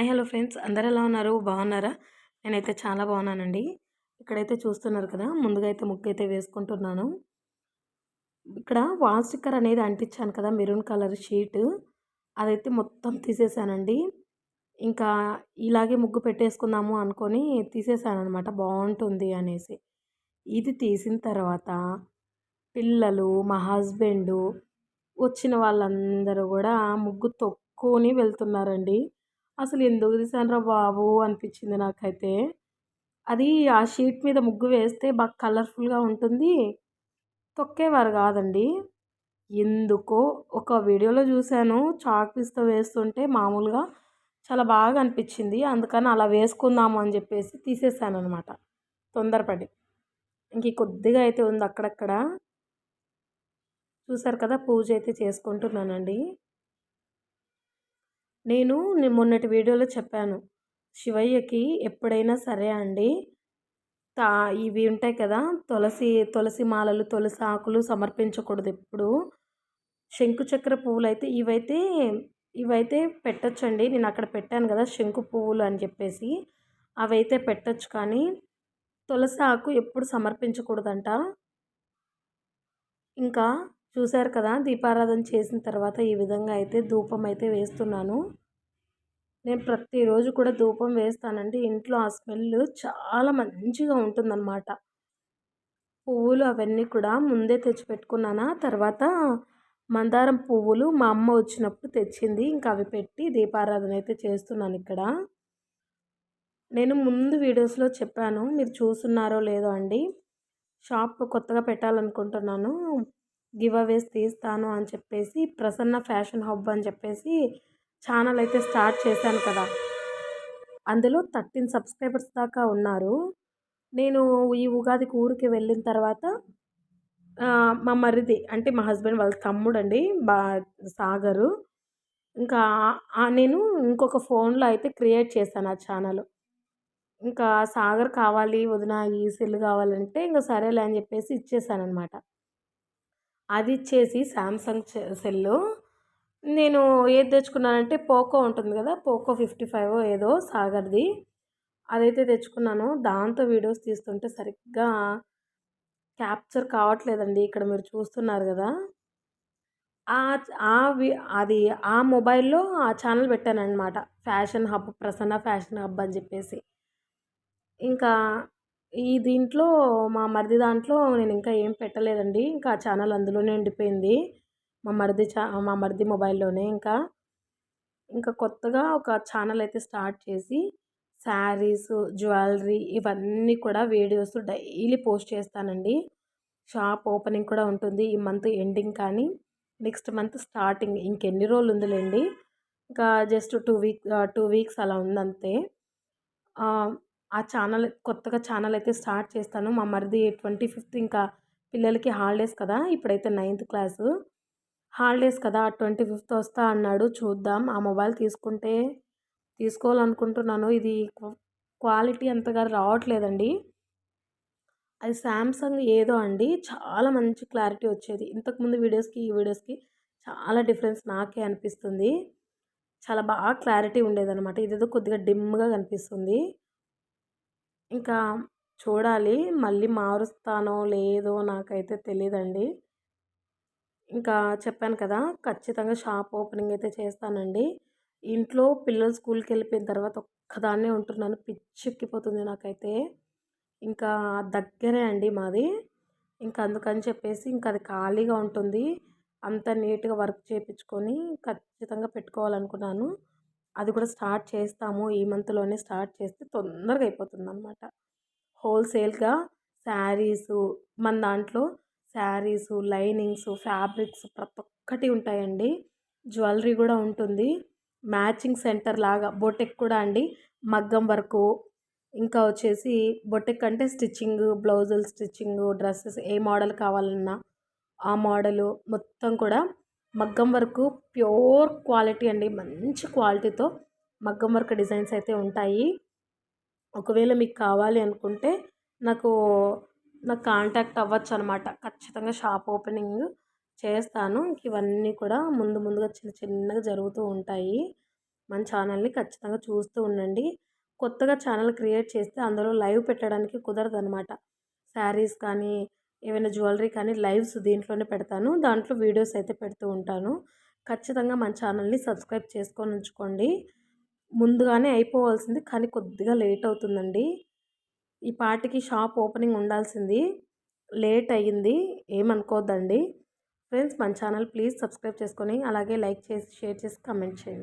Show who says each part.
Speaker 1: Hi hello friends. అందరు ఎలా ఉన్నారు? బాగున్నారా? నేనైతే చాలా బాగున్నానండి. ఇక్కడైతే చూస్తున్నారు కదా ముందుగా అయితే ముగ్గు అయితే వేసుకుంటున్నాను. ఇక్కడ వాల్ స్టిక్కర్ అనేది అంటించాను కదా మెరూన్ కలర్ షీట్. అదైతే మొత్తం తీసేసానండి. ఇంకా ఇలాగే ముగ్గు పెట్టేసుకుందాము అనుకొని తీసేసాను అనమాట బాగుంటుంది అనేసి. ఇది తీసిన తర్వాత పిల్లలు మా హస్బెండు వచ్చిన వాళ్ళందరూ కూడా ముగ్గు తొక్కుని వెళ్తున్నారండి. అసలు ఎందుకు తీసానరా బాబు అనిపించింది నాకైతే. అది ఆ షీట్ మీద ముగ్గు వేస్తే బాగా కలర్ఫుల్గా ఉంటుంది. తొక్కేవారు కాదండి. ఎందుకో ఒక వీడియోలో చూశాను. చాక్ పీస్తో వేస్తుంటే మామూలుగా చాలా బాగా అనిపించింది. అందుకని అలా వేసుకుందాము అని చెప్పేసి తీసేసాను అనమాట తొందరపడి. ఇంక కొద్దిగా అయితే ఉంది అక్కడక్కడ. చూసారు కదా పూజ అయితే చేసుకుంటున్నానండి. నేను మొన్నటి వీడియోలో చెప్పాను. శివయ్యకి ఎప్పుడైనా సరే అండి తా ఇవి ఉంటాయి కదా తులసి తులసి మాలలు తులసి ఆకులు సమర్పించకూడదు ఎప్పుడు. శంకుచక్ర పువ్వులు అయితే ఇవైతే ఇవైతే పెట్టచ్చండి. నేను అక్కడ పెట్టాను కదా శంకు పువ్వులు అని చెప్పేసి అవైతే పెట్టచ్చు కానీ తులసి ఆకు ఎప్పుడు సమర్పించకూడదంట. ఇంకా చూశారు కదా దీపారాధన చేసిన తర్వాత ఈ విధంగా అయితే ధూపం అయితే వేస్తున్నాను. నేను ప్రతిరోజు కూడా ధూపం వేస్తానండి. ఇంట్లో ఆ స్మెల్ చాలా మంచిగా ఉంటుందన్నమాట. పువ్వులు అవన్నీ కూడా ముందే తెచ్చిపెట్టుకున్నానా తర్వాత మందారం పువ్వులు మా అమ్మ వచ్చినప్పుడు తెచ్చింది. ఇంకా అవి పెట్టి దీపారాధన అయితే చేస్తున్నాను ఇక్కడ. నేను ముందు వీడియోస్లో చెప్పాను మీరు చూస్తున్నారో లేదో అండి. షాప్ కొత్తగా పెట్టాలనుకుంటున్నాను. గివ్ అవేస్ తీస్తాను అని చెప్పేసి ప్రసన్న ఫ్యాషన్ హబ్ అని చెప్పేసి ఛానల్ అయితే స్టార్ట్ చేశాను కదా. అందులో థర్టీన్ సబ్స్క్రైబర్స్ దాకా ఉన్నారు. నేను ఈ ఉగాదికి ఊరికి వెళ్ళిన తర్వాత మా మరిది అంటే మా హస్బెండ్ వాళ్ళ తమ్ముడు అండి బా సాగరు. ఇంకా నేను ఇంకొక ఫోన్లో అయితే క్రియేట్ చేశాను ఆ ఛానల్. ఇంకా సాగర్ కావాలి వదిన ఈ సెల్ కావాలంటే ఇంకా సరేలే అని చెప్పేసి ఇచ్చేసాను అనమాట అది ఇచ్చేసి శాంసంగ్ సెల్లు నేను ఏది తెచ్చుకున్నానంటే పోకో ఉంటుంది కదా పోకో ఫిఫ్టీ ఫైవ్ ఏదో సాగర్ది. అదైతే తెచ్చుకున్నాను. దాంతో వీడియోస్ తీస్తుంటే సరిగ్గా క్యాప్చర్ కావట్లేదండి ఇక్కడ మీరు చూస్తున్నారు కదా. అది ఆ మొబైల్లో ఆ ఛానల్ పెట్టాను అనమాట Fashion Hub Prasanna Fashion Hub అని చెప్పేసి. ఇంకా ఈ దీంట్లో మా మరిది దాంట్లో నేను ఇంకా ఏం పెట్టలేదండి. ఇంకా ఛానల్ అందులోనే ఉండిపోయింది. మా మరిది చా మా మరిది మొబైల్లోనే ఇంకా. ఇంకా కొత్తగా ఒక ఛానల్ అయితే స్టార్ట్ చేసి శారీస్ జ్యువెలరీ ఇవన్నీ కూడా వీడియోస్ డైలీ పోస్ట్ చేస్తానండి. షాప్ ఓపెనింగ్ కూడా ఉంటుంది. ఈ మంత్ ఎండింగ్ కానీ నెక్స్ట్ మంత్ స్టార్టింగ్ ఇంకెన్ని రోజులు ఉందిలేండి. ఇంకా just two week two weeks అలా ఉందంతే. ఆ ఛానల్ కొత్తగా ఛానల్ అయితే స్టార్ట్ చేస్తాను. మా మరిది ట్వంటీ ఫిఫ్త్ ఇంకా పిల్లలకి హాలిడేస్ కదా ఇప్పుడైతే నైన్త్ క్లాసు. హాలిడేస్ కదా ట్వంటీ ఫిఫ్త్ వస్తా అన్నాడు. చూద్దాం ఆ మొబైల్ తీసుకుంటే తీసుకోవాలనుకుంటున్నాను. ఇది క్వాలిటీ అంతగా రావట్లేదండి. అది శాంసంగ్ ఏదో అండి. చాలా మంచి క్లారిటీ వచ్చేది. ఇంతకుముందు వీడియోస్కి ఈ వీడియోస్కి చాలా డిఫరెన్స్ నాకే అనిపిస్తుంది. చాలా బాగా క్లారిటీ ఉండేదన్నమాట. ఇదేదో కొద్దిగా డిమ్గా కనిపిస్తుంది. ఇంకా చూడాలి. మళ్ళీ మారుస్తానో లేదో నాకైతే తెలియదండి ఇంకా చెప్పాను కదా ఖచ్చితంగా షాప్ ఓపెనింగ్ అయితే చేస్తానండి. ఇంట్లో పిల్లలు స్కూల్కి వెళ్ళిపోయిన తర్వాత ఒక్కదాన్నే ఉంటున్నాను. పిచ్చెక్కిపోతుంది నాకైతే. ఇంకా దగ్గరే అండి మాది. ఇంకా అందుకని చెప్పేసి ఇంకా అది ఖాళీగా ఉంటుంది. అంత నీట్గా వర్క్ చేయించుకొని ఖచ్చితంగా పెట్టుకోవాలనుకున్నాను. అది కూడా స్టార్ట్ చేస్తాము. ఈ మంత్లోనే స్టార్ట్ చేస్తే తొందరగా అయిపోతుంది అనమాట హోల్సేల్గా శారీస్ మన దాంట్లో శారీస్ లైనింగ్స్ ఫ్యాబ్రిక్స్ ప్రతి ఒక్కటి ఉంటాయండి. జ్యువెలరీ కూడా ఉంటుంది. మ్యాచింగ్ సెంటర్ లాగా బొటెక్ కూడా అండి. మగ్గం వర్కు ఇంకా వచ్చేసి బొటెక్ అంటే స్టిచ్చింగ్ బ్లౌజులు స్టిచ్చింగ్ డ్రెస్సెస్ ఏ మోడల్ కావాలన్నా ఆ మోడలు మొత్తం కూడా మగ్గం వర్క్ ప్యూర్ క్వాలిటీ అండి. మంచి క్వాలిటీతో మగ్గం వర్క్ డిజైన్స్ అయితే ఉంటాయి. ఒకవేళ మీకు కావాలి అనుకుంటే నాకు నాకు కాంటాక్ట్ అవ్వచ్చు అనమాట ఖచ్చితంగా షాప్ ఓపెనింగ్ చేస్తాను. ఇవన్నీ కూడా ముందు ముందుగా చిన్న చిన్నగా జరుగుతూ ఉంటాయి. మన ఛానల్ని ఖచ్చితంగా చూస్తూ ఉండండి. కొత్తగా ఛానల్ క్రియేట్ చేస్తే అందులో లైవ్ పెట్టడానికి కుదరదు అనమాట శారీస్ కానీ ఏమైనా జ్యువెలరీ కానీ లైవ్స్ దీంట్లోనే పెడతాను. దాంట్లో వీడియోస్ అయితే పెడుతూ ఉంటాను. ఖచ్చితంగా మన ఛానల్ని సబ్స్క్రైబ్ చేసుకొని ఉంచుకోండి. ముందుగానే అయిపోవాల్సింది కానీ కొద్దిగా లేట్ అవుతుందండి. ఈ పాటికి షాప్ ఓపెనింగ్ ఉండాల్సింది. లేట్ అయ్యింది ఏమనుకోవద్దండి ఫ్రెండ్స్ మన ఛానల్ ప్లీజ్ సబ్స్క్రైబ్ చేసుకొని అలాగే లైక్ చేసి షేర్ చేసి కమెంట్ చేయండి.